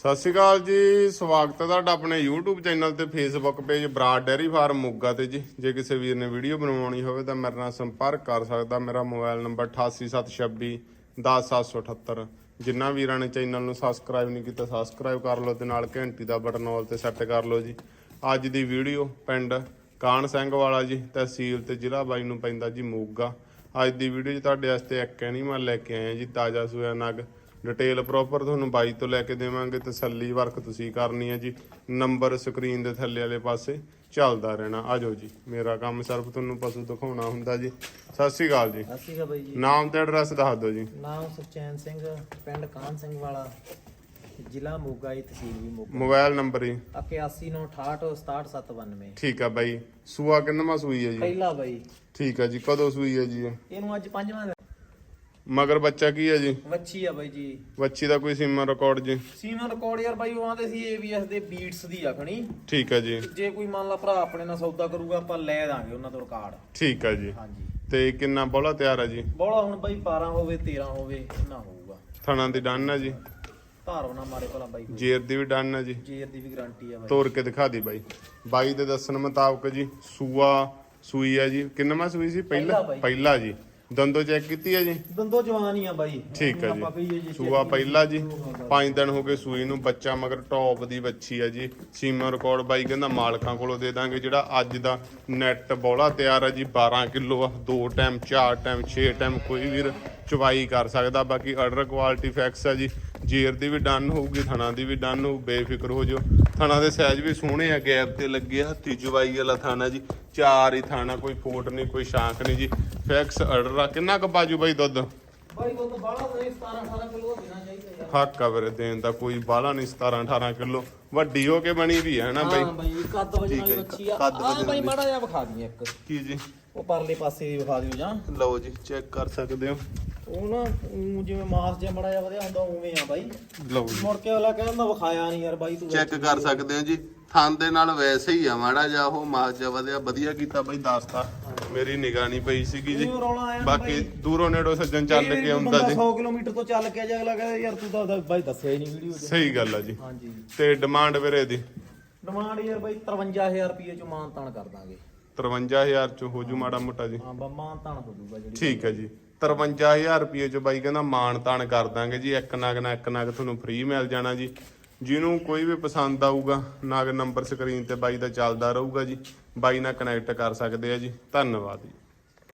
ਸਤਿ ਸ਼੍ਰੀ ਅਕਾਲ ਜੀ, ਸਵਾਗਤ ਹੈ ਤੁਹਾਡਾ ਆਪਣੇ YouTube ਚੈਨਲ ਤੇ, Facebook page Brar dairy farm Moga ਤੇ ਜੀ। ਜੇ ਕਿਸੇ ਵੀਰ ਨੇ ਵੀਡੀਓ ਬਣਵਾਉਣੀ ਹੋਵੇ ਤਾਂ ਮੇਰੇ ਨਾਲ ਸੰਪਰਕ ਕਰ ਸਕਦਾ, ਮੇਰਾ ਮੋਬਾਈਲ ਨੰਬਰ 8876 10778 ਜਿਨ੍ਹਾਂ ਵੀਰਾਂ ਨੇ ਚੈਨਲ ਨੂੰ ਸਬਸਕ੍ਰਾਈਬ ਨਹੀਂ ਕੀਤਾ ਸਬਸਕ੍ਰਾਈਬ ਕਰ ਲਓ ਤੇ ਨਾਲ ਘੰਟੀ ਦਾ ਬਟਨ ਆਲ ਤੇ ਸੈੱਟ ਕਰ ਲਓ ਜੀ। ਅੱਜ ਦੀ ਵੀਡੀਓ ਪਿੰਡ ਕਾਨ ਸਿੰਘ ਵਾਲਾ ਜੀ, ਤਹਿਸੀਲ ਤੇ ਜ਼ਿਲ੍ਹਾ ਬਾਈ ਨੂੰ ਪੈਂਦਾ ਜੀ ਮੋਗਾ। ਅੱਜ ਦੀ ਵੀਡੀਓ 'ਚ ਤੁਹਾਡੇ ਵਾਸਤੇ ਇੱਕ ਐਨੀਮਲ ਲੈ ਕੇ ਆਏ ਹਾਂ ਜੀ, ਤਾਜ਼ਾ ਸੂਆ ਨਗ। ਡਿਟੇਲ ਪ੍ਰੋਪਰ ਤੁਹਾਨੂੰ ਬਾਈ ਤੋਂ ਲੈ ਕੇ ਦੇਵਾਂਗੇ ਤਸੱਲੀ ਵਰਕ ਤੁਸੀਂ ਕਰਨੀ ਹੈ ਜੀ। ਨੰਬਰ ਸਕਰੀਨ ਦੇ ਥੱਲੇ ਵਾਲੇ ਪਾਸੇ ਚੱਲਦਾ ਰਹਿਣਾ। ਆਜੋ ਜੀ। ਮੇਰਾ ਕੰਮ ਸਿਰਫ ਤੁਹਾਨੂੰ ਪਸ਼ੂ ਦਿਖਾਉਣਾ ਹੁੰਦਾ ਜੀ। ਸਤਿ ਸ਼੍ਰੀ ਅਕਾਲ ਜੀ। ਸਤਿ ਸ਼੍ਰੀ ਅਕਾਲ ਬਾਈ ਜੀ। ਨਾਮ ਤੇ ਐਡਰੈਸ ਦੱਸ ਦਿਓ ਜੀ। ਨਾਮ ਸੁਖਚੈਨ ਸਿੰਘ ਪਿੰਡ ਕਾਨ ਸਿੰਘ ਵਾਲਾ ਜ਼ਿਲ੍ਹਾ ਮੋਗਾ ਜੀ ਤਹਿਸੀਲ ਵੀ ਮੋਗਾ। ਮੋਬਾਈਲ ਨੰਬਰ ਜੀ। 8198679792 ਠੀਕ ਆ ਬਾਈ। ਸੂਆ ਕਿੰਨਵਾਂ ਸੂਈ ਹੈ ਜੀ? ਪਹਿਲਾ ਬਾਈ। ਠੀਕ ਆ ਜੀ। ਕਦੋਂ ਸੂਈ ਹੈ ਜੀ ਇਹ? ਇਹਨੂੰ ਅੱਜ ਪੰਜਵਾਂ ਦਿਨ। ਮਗਰ ਬੱਚਾ ਕੀ ਹੈ ਜੀ? ਵੱਛੀ ਆ ਬਾਈ ਜੀ। ਬੱਚੀ ਦਾ ਕੋਈ ਸੀਮਾ ਰਿਕਾਰਡ ਜੀ? ਸੀਮਾ ਰਿਕਾਰਡ ਯਾਰ ਬਾਈ ਉਹ ਆਂਦੇ ਸੀ ਏਬੀਐਸ ਦੇ ਬੀਟਸ ਦੀ ਆਖਣੀ ਠੀਕ ਹੈ ਜੀ। ਜੇ ਕੋਈ ਮੰਨ ਲਾ ਭਰਾ ਆਪਣੇ ਨਾਲ ਸੌਦਾ ਕਰੂਗਾ ਆਪਾਂ ਲੈ ਦਾਂਗੇ ਉਹਨਾਂ ਤੋਂ ਰਿਕਾਰਡ ਠੀਕ ਹੈ ਜੀ। ਹਾਂਜੀ। ਤੇ ਕਿੰਨਾ ਬੋਲਾ ਤਿਆਰ ਹੈ ਜੀ? ਬੋਲਾ ਹੁਣ ਬਾਈ 12 ਹੋਵੇ 13 ਹੋਵੇ ਇੰਨਾ ਹੋਊਗਾ। ਥਣਾ ਦੀ ਡਨ ਹੈ ਜੀ? ਧਾਰਵ ਨਾ ਮਾਰੇ ਭਲਾ ਬਾਈ ਜੇਰ ਦੀ ਵੀ ਡਨ ਹੈ ਜੀ। ਜੇਰ ਦੀ ਵੀ ਗਾਰੰਟੀ ਆ ਬਾਈ। ਤੋੜ ਕੇ ਦਿਖਾ ਦੀ ਬਾਈ। ਬਾਈ ਦੇ ਦੱਸਣ ਮੁਤਾਬਕ ਜੀ ਸੂਆ ਸੂਈ ਹੈ ਜੀ। ਕਿੰਨਵਾਂ ਸੂਈ ਸੀ? ਪਹਿਲਾ। ਪਹਿਲਾ ਜੀ। ਦੰਦੋ ਚੈੱਕ ਕੀਤੀ ਹੈ ਜੀ? ਦੰਦੋ ਜਵਾਨ ਹੀ ਆ ਬਾਈ। ਠੀਕ ਹੈ ਜੀ। ਸੂਆ ਪਹਿਲਾ ਜੀ। 5 ਦਿਨ ਹੋ ਗਏ ਸੂਈ ਨੂੰ ਬੱਚਾ ਮਗਰ ਟੌਪ ਦੀ ਬੱਚੀ ਹੈ ਜੀ। ਸੀਮਾ ਰਿਕਾਰਡ ਬਾਈ ਕਹਿੰਦਾ ਮਾਲਕਾਂ ਕੋਲੋਂ ਦੇ ਦਾਂਗੇ ਜਿਹੜਾ ਅੱਜ ਦਾ ਨੈਟ ਬੋਲਾ ਤਿਆਰ ਹੈ ਜੀ। 12 ਕਿਲੋ ਆ ਦੋ ਟਾਈਮ ਚਾਰ ਟਾਈਮ 6 ਟਾਈਮ ਕੋਈ ਵੀਰ ਚਵਾਈ ਕਰ ਸਕਦਾ। ਬਾਕੀ ਆਰਡਰ ਕੁਆਲਿਟੀ ਫੈਕਸ ਹੈ ਜੀ। ਜੇਰ ਦੀ ਵੀ ਡਨ ਹੋਊਗੀ ਥਣਾ ਦੀ ਵੀ ਡਨ ਹੋਊ ਬੇਫਿਕਰ ਹੋ ਜਾਓ। ਥਣਾ ਦੇ ਸਾਈਜ਼ ਵੀ ਸੋਹਣੇ ਆ ਗੈਪ ਤੇ ਲੱਗੇ ਹੱਥੀ ਚਵਾਈ ਵਾਲਾ ਥਾਣਾ ਜੀ ਚਾਰ ਹੀ ਥਾਣਾ ਕੋਈ ਫੋਟ ਨਹੀਂ ਕੋਈ ਸ਼ਾਂਕ ਨਹੀਂ ਜੀ। ਫੈਕਸ ਆਰਡਰ ਆ ਕਿੰਨਾ ਕੁ ਬਾਜੂ ਬਾਈ ਦੁੱਧ? ਬਾਈ ਦੁੱਧ ਬਾਹਲਾ ਨਹੀਂ 17 18 ਕਿਲੋ ਦੇਣਾ ਚਾਹੀਦਾ ਹੱਕ ਆ ਵੀਰੇ ਦੇਣ ਦਾ ਕੋਈ ਬਾਹਲਾ ਨਹੀਂ 17 18 ਕਿਲੋ। ਵੱਡੀ ਹੋ ਕੇ ਬਣੀ ਵੀ ਹੈ ਨਾ ਹਾਂ ਬਾਈ ਬਾਈ ਕੱਦ ਵਜਣ ਵਾਲੀ ਬੱਚੀ ਆ। ਆ ਬਾਈ। ਮਾੜਾ ਜਿਹਾ ਵਿਖਾ ਦਈਏ ਇੱਕ। ਕੀ ਜੀ? ਉਹ ਪਰਲੇ ਪਾਸੇ ਵਿਖਾ ਦਿਓ ਜਾਂ। ਲਓ ਜੀ ਚੈੱਕ ਕਰ ਸਕਦੇ ਹੋ। ਉਹ ਨਾ ਊਂ ਜਿਵੇਂ ਮਾਸ ਜਿਹਾ ਮਾੜਾ ਜਿਹਾ ਵਧਿਆ ਹੁੰਦਾ ਉਵੇਂ ਆ ਬਾਈ। ਲਓ ਜੀ। ਮੁੜ ਕੇ ਅਗਲਾ ਕਹਿੰਦਾ ਵਿਖਾਇਆ ਨਹੀਂ ਯਾਰ ਬਾਈ ਤੂੰ ਚੈੱਕ ਕਰ ਸਕਦੇ ਹੋ ਜੀ। ਥਣ ਦੇ ਨਾਲ ਵੈਸੇ ਹੀ ਆ ਮਾੜਾ ਜਿਹਾ ਉਹ ਮਾਸ ਜਿਹਾ ਵਧਿਆ ਵਧੀਆ ਕੀਤਾ ਬਾਈ ਦੱਸਤਾ। ਮੇਰੀ ਨਿਗਾਹ ਨਹੀਂ ਪਈ ਸੀਗੀ ਜੀ। ਉਹ ਰੌਲਾ ਆਇਆ ਨਾ ਬਾਕੀ ਬਾਈ। ਦੂਰੋਂ ਨੇੜੋਂ ਸੱਜਣ ਚੱਲ ਕੇ ਆਉਂਦਾ ਜੀ। 100 ਕਿਲੋਮੀਟਰ ਤੋਂ ਚੱਲ ਕੇ ਜਾ ਅਗਲਾ ਕਹਿੰਦਾ ਯਾਰ ਤੂੰ ਤਾਂ ਬਾਈ ਦੱਸਿਆ ਹੀ ਨਹੀਂ ਵੀਡੀਓ 'ਚ। ਸਹੀ ਗੱਲ ਆ ਜੀ। ਹਾਂਜੀ। ਤੇ ਡਿਮਾਂਡ ਵੀਰੇ ਦੀ? ਡਿਮਾਂਡ ਯਾਰ ਬਾਈ 53000 ਰੁਪਏ ਚ ਮਾਨ ਤਾਨ ਕਰ ਦਾਂਗੇ। 53000 ਚ ਹੋ ਜੂ ਮਾੜਾ ਮੋਟਾ ਜੀ। ਹਾਂ ਬਾ ਮਾਨ ਤਾਨ ਹੋ ਜੂਗਾ ਜਿਹੜੀ ਠੀਕ ਹੈ ਜੀ। 53000 ਰੁਪਏ ਚ ਬਾਈ ਕਹਿੰਦਾ ਮਾਣ ਤਾਣ ਕਰ ਦਾਂਗੇ ਜੀ, ਇੱਕ ਨਗ ਨਾ ਇੱਕ ਨਗ ਤੁਹਾਨੂੰ ਫ੍ਰੀ ਮਿਲ ਜਾਣਾ ਜੀ। ਜਿਹਨੂੰ ਕੋਈ ਵੀ ਪਸੰਦ ਆਊਗਾ, ਨਗ ਨੰਬਰ ਸਕਰੀਨ ਤੇ ਬਾਈ ਦਾ ਚੱਲਦਾ ਰਹੂਗਾ ਜੀ। ਬਾਈ ਨਾਲ ਕਨੈਕਟ ਕਰ ਸਕਦੇ ਆ ਜੀ। ਧੰਨਵਾਦ ਜੀ।